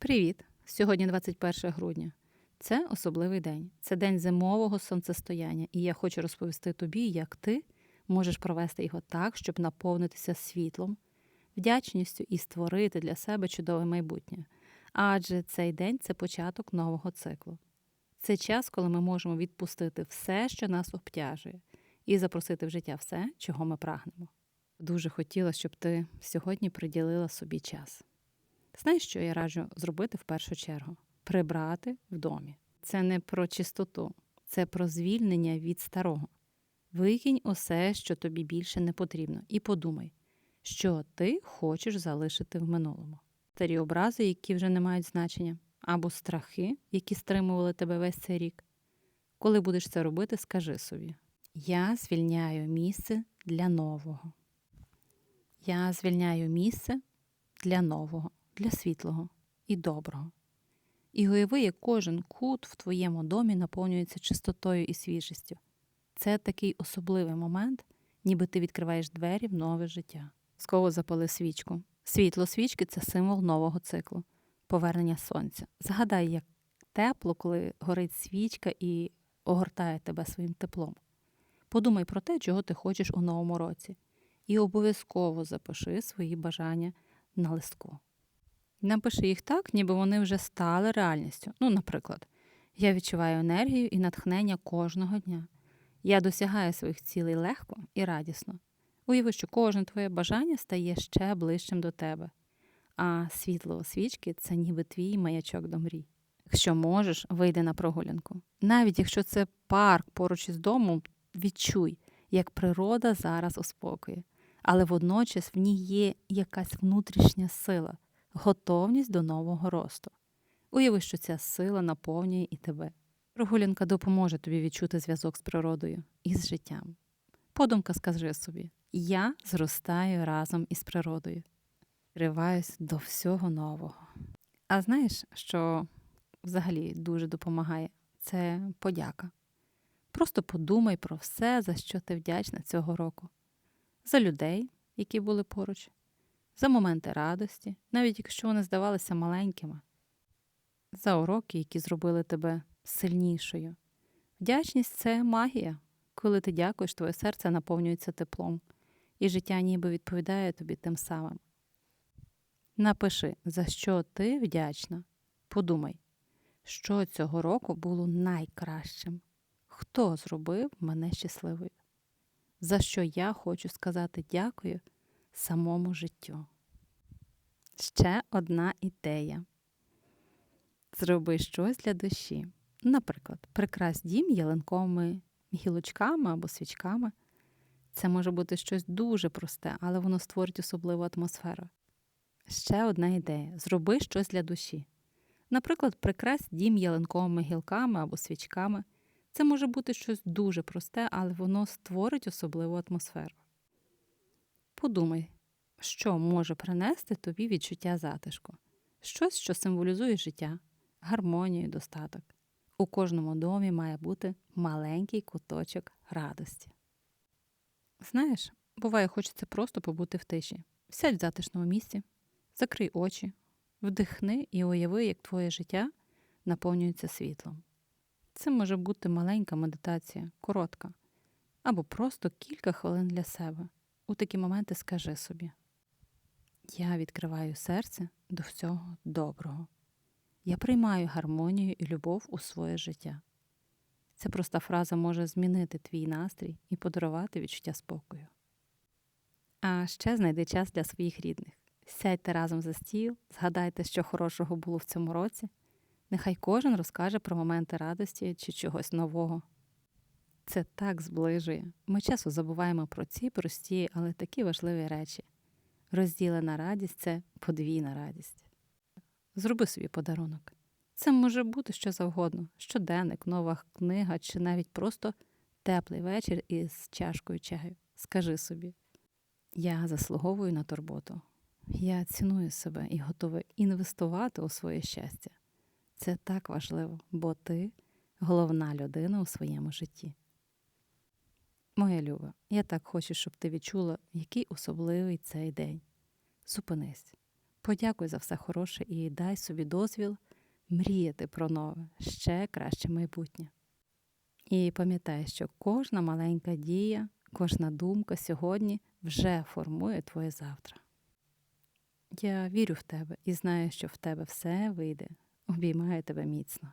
Привіт! Сьогодні 21 грудня. Це особливий день. Це день зимового сонцестояння, і я хочу розповісти тобі, як ти можеш провести його так, щоб наповнитися світлом, вдячністю і створити для себе чудове майбутнє. Адже цей день це початок нового циклу. Це час, коли ми можемо відпустити все, що нас обтяжує, і запросити в життя все, чого ми прагнемо. Дуже хотіла, щоб ти сьогодні приділила собі час. Знаєш, що я раджу зробити в першу чергу? Прибрати в домі. Це не про чистоту, це про звільнення від старого. Викинь усе, що тобі більше не потрібно, і подумай, що ти хочеш залишити в минулому. Старі образи, які вже не мають значення, або страхи, які стримували тебе весь цей рік. Коли будеш це робити, скажи собі: Я звільняю місце для нового. Я звільняю місце для нового, для світлого і доброго. І уяви, як кожен кут в твоєму домі наповнюється чистотою і свіжістю. Це такий особливий момент, ніби ти відкриваєш двері в нове життя. Сково запали свічку. Світло свічки це символ нового циклу, повернення сонця. Згадай, як тепло, коли горить свічка і огортає тебе своїм теплом. Подумай про те, чого ти хочеш у новому році, і обов'язково запиши свої бажання на листку. Напиши їх так, ніби вони вже стали реальністю. Ну, наприклад, я відчуваю енергію і натхнення кожного дня. Я досягаю своїх цілей легко і радісно. Уяви, що кожне твоє бажання стає ще ближчим до тебе, а світло свічки це ніби твій маячок до мрій. Якщо можеш, вийди на прогулянку. Навіть якщо це парк поруч із домом, відчуй, як природа зараз у спокої, але водночас в ній є якась внутрішня сила, готовність до нового росту. Уяви, що ця сила наповнює і тебе. Прогулянка допоможе тобі відчути зв'язок з природою і з життям. Подумка скажи собі: я зростаю разом із природою, риваюсь до всього нового. А знаєш, що взагалі дуже допомагає? Це подяка. Просто подумай про все, за що ти вдячна цього року, за людей, які були поруч, за моменти радості, навіть якщо вони здавалися маленькими, за уроки, які зробили тебе сильнішою. Вдячність це магія. Коли ти дякуєш, твоє серце наповнюється теплом, і життя ніби відповідає тобі тим самим. Напиши, за що ти вдячна. Подумай, що цього року було найкращим. Хто зробив мене щасливою? За що я хочу сказати дякую самому життю. Ще одна ідея. Зроби щось для душі. Наприклад, прикрась дім ялинковими гілочками або свічками. Це може бути щось дуже просте, але воно створить особливу атмосферу. Ще одна ідея: зроби щось для душі. Наприклад, прикрась дім ялинковими гілками або свічками. Це може бути щось дуже просте, але воно створить особливу атмосферу. Подумай, що може принести тобі відчуття затишку, щось, що символізує життя, гармонію, достаток. У кожному домі має бути маленький куточок радості. Знаєш, буває, хочеться просто побути в тиші. Сядь в затишному місці, закрий очі, вдихни і уяви, як твоє життя наповнюється світлом. Це може бути маленька медитація, коротка, або просто кілька хвилин для себе. У такі моменти скажи собі: Я відкриваю серце до всього доброго. Я приймаю гармонію і любов у своє життя. Ця проста фраза може змінити твій настрій і подарувати відчуття спокою. А ще знайди час для своїх рідних. Сядьте разом за стіл, згадайте, що хорошого було в цьому році. Нехай кожен розкаже про моменти радості чи чогось нового. Це так зближує. Ми часто забуваємо про ці прості, але такі важливі речі. Розділена радість це подвійна радість. Зроби собі подарунок. Це може бути що завгодно: щоденник, нова книга чи навіть просто теплий вечір із чашкою чаю. Скажи собі: я заслуговую на турботу, я ціную себе і готова інвестувати у своє щастя. Це так важливо, бо ти головна людина у своєму житті. Моя люба, я так хочу, щоб ти відчула, який особливий цей день. Зупинись, Подякуй за все хороше і дай собі дозвіл мріяти про нове, ще краще майбутнє. І пам'ятай, що кожна маленька дія, кожна думка сьогодні вже формує твоє завтра. Я вірю в тебе і знаю, що в тебе все вийде. Обіймаю тебе міцно.